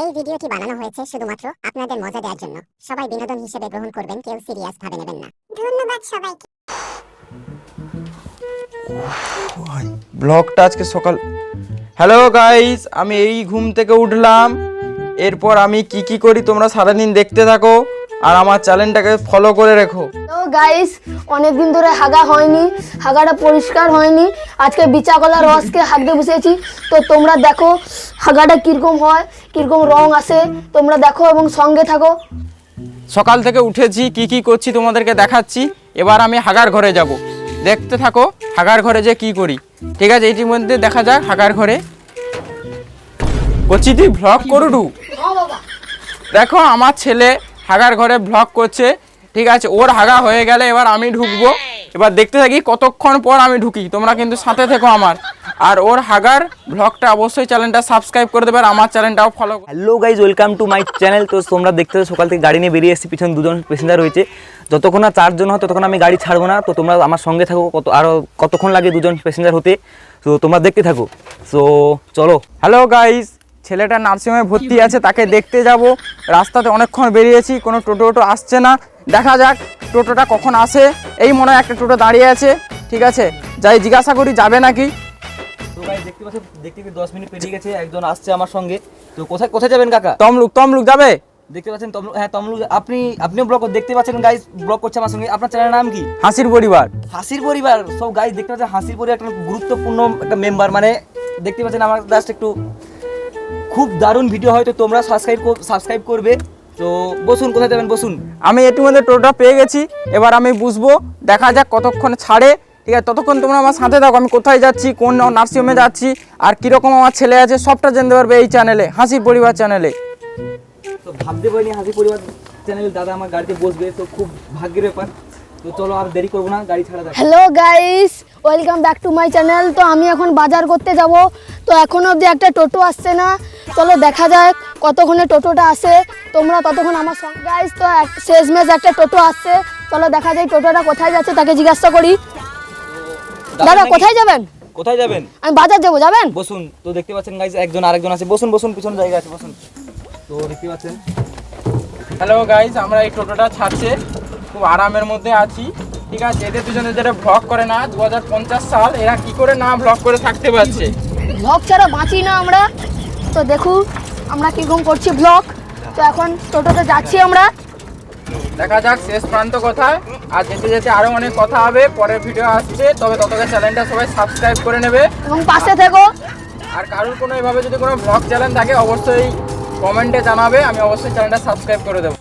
এই ভিডিওটি বানানো হয়েছে শুধুমাত্র আপনাদের মজা দেওয়ার জন্য। সবাই বিনোদন হিসেবে গ্রহণ করবেন কেউ সিরিয়াস ভাবে নেবেন না। ধন্যবাদ সবাইকে। ব্লগটা আজকে সকাল হ্যালো গাইস আমি এই ঘুম থেকে উঠলাম। এরপর আমি কি কি করি তোমরা সারাদিন দেখতে থাকো। আর আমার চ্যানেলটাকে ফলো করে রেখো। তো গাইস অনেকদিন ধরে হাগা হয়নি হাগাটা পরিষ্কার হয়নি। আজকে বিচা কলা রসকে হাগতে বসেছি। তো তোমরা দেখো হাগাটা কীরকম হয় কীরকম রং আসে। তোমরা দেখো এবং সঙ্গে থাকো। সকাল থেকে উঠেছি কি কি করছি তোমাদেরকে দেখাচ্ছি। এবার আমি হাগার ঘরে যাব। দেখতে থাকো হাগার ঘরে যে কি করি। ঠিক আছে এইটির মধ্যে দেখা যাক হাগার ঘরে। করছি তুই ভ্লগ করুডু দেখো আমার ছেলে হাগার ঘরে ভ্লগ করছে ঠিক আছে? ওর হাগা হয়ে গেলে এবার আমি ঢুকবো। এবার দেখতে থাকি কতক্ষণ পর আমি ঢুকি। তোমরা কিন্তু সাথে থেকো আমার। আর ওর হাগার ভ্লগটা অবশ্যই চ্যানেলটা সাবস্ক্রাইব করে দেবে আর আমার চ্যানেলটাও follow hello guys welcome to my channel তো তোমরা দেখতে সকাল থেকে গাড়ি নিয়ে বেরিয়ে এসেছি। পিছনে দুজন প্যাসেঞ্জার রয়েছে। যতক্ষণ না চারজন হয় ততক্ষণ আমি গাড়ি ছাড়বো না। তো তোমরা আমার সঙ্গে থাকো কত আরও কতক্ষণ লাগে দুজন প্যাসেঞ্জার হতে? তো তোমরা দেখতে থাকো। তো চলো। হ্যালো গাইস ছেলেটা নার্সিংহোমে ভর্তি আছে তাকে দেখতে যাব। রাস্তাতে অনেকক্ষণ বেরিয়েছি কোনো টোটো টোটো আসছে না। দেখা যাক টোটোটা কখন আসে। এই মনে হয় একটা টোটো দাঁড়িয়ে আছে ঠিক আছে? যাই জিজ্ঞাসা করি যাবে নাকি? দেখতে পাচ্ছ দেখতে দেখতে দশ মিনিট পেরিয়ে গেছে একজন আসছে আমার সঙ্গে। তো কোথায় কোথায় যাবেন কাকা? তমলুক তমলুক যাবে? দেখতে পাচ্ছেন তমলুক হ্যাঁ তমলুক আপনি আপনিও ব্লগ দেখতে পাচ্ছেন গাইজ ব্লগ করছে আমার সঙ্গে। আপনার চ্যানেলের নাম কি? হাসির পরিবার। হাসির পরিবার। সব দেখতে পাচ্ছেন হাসির পরিবার একটা গুরুত্বপূর্ণ একটা মেম্বার মানে দেখতে পাচ্ছেন আমার জাস্ট একটু খুব দারুণ ভিডিও হয়তো তোমরা সাবস্ক্রাইব সাবস্ক্রাইব করবে। তো বসুন কোথায় যাবেন? বসুন। আমি এটির মধ্যে টোটোটা পেয়ে গেছি। এবার আমি বুঝব দেখা যাক কতক্ষণ ছাড়ে। ঠিক আছে ততক্ষণ তোমরা আমার সাথে থাকো। আমি কোথায় যাচ্ছি কোন নার্সিংহোমে যাচ্ছি আর কীরকম আমার ছেলে আছে সবটা জানতে পারবে এই চ্যানেলে হাসির পরিবার চ্যানেলে তো ভাবতে পারিনি হাসি পরিবার চ্যানেল দাদা আমার গাড়িতে বসবে তো খুব ভাগ্যের ব্যাপার। তো চলো আর দেরি করব না গাড়ি ছাড়া hello guys welcome back to my channel তো আমি এখন বাজার করতে যাব। তো এখনও অবধি একটা টোটো আসছে না। চলো দেখা যাক কতক্ষণে টোটোটা আসে। তোমরা ততক্ষণ আমার সঙ্গে গাইস তো শেষমেশ একটা টোটো আসছে। চলো দেখা যায় টোটোটা কোথায় যাচ্ছে তাকে জিজ্ঞাসা করি। দাদা কোথায় যাবেন? কোথায় যাবেন? আমি বাজার যাব যাবেন? বসুন তো দেখতে পাচ্ছেন গাইজ একজন আরেকজন আছে। বসুন বসুন পিছন জায়গা আছে বসুন। তো দেখতে পাচ্ছেন। হ্যালো গাইস আমরা এই টোটোটা ছাড়ছে। খুব আরামের মধ্যে আছি ঠিক আছে? এদের দুজনে যারা ভ্লগ করে না দু সাল এরা কি করে না ভ্লগ করে থাকতে পারছে? ব্লগ ছাড়া বাঁচি না আমরা। তো দেখুন আমরা কীরকম করছি ব্লগ তো এখন টোটোতে যাচ্ছি আমরা। দেখা যাক শেষ প্রান্ত কোথায়। আর যেতে যেতে আরও অনেক কথা হবে পরের ভিডিও আসছে। তবে ততকে চ্যানেলটা সবাই সাবস্ক্রাইব করে নেবে। এবং পাশে থেকো। আর কারোর কোনো এভাবে যদি কোনো ব্লগ চ্যানেল থাকে অবশ্যই কমেন্টে জানাবে। আমি অবশ্যই চ্যানেলটা সাবস্ক্রাইব করে দেবো।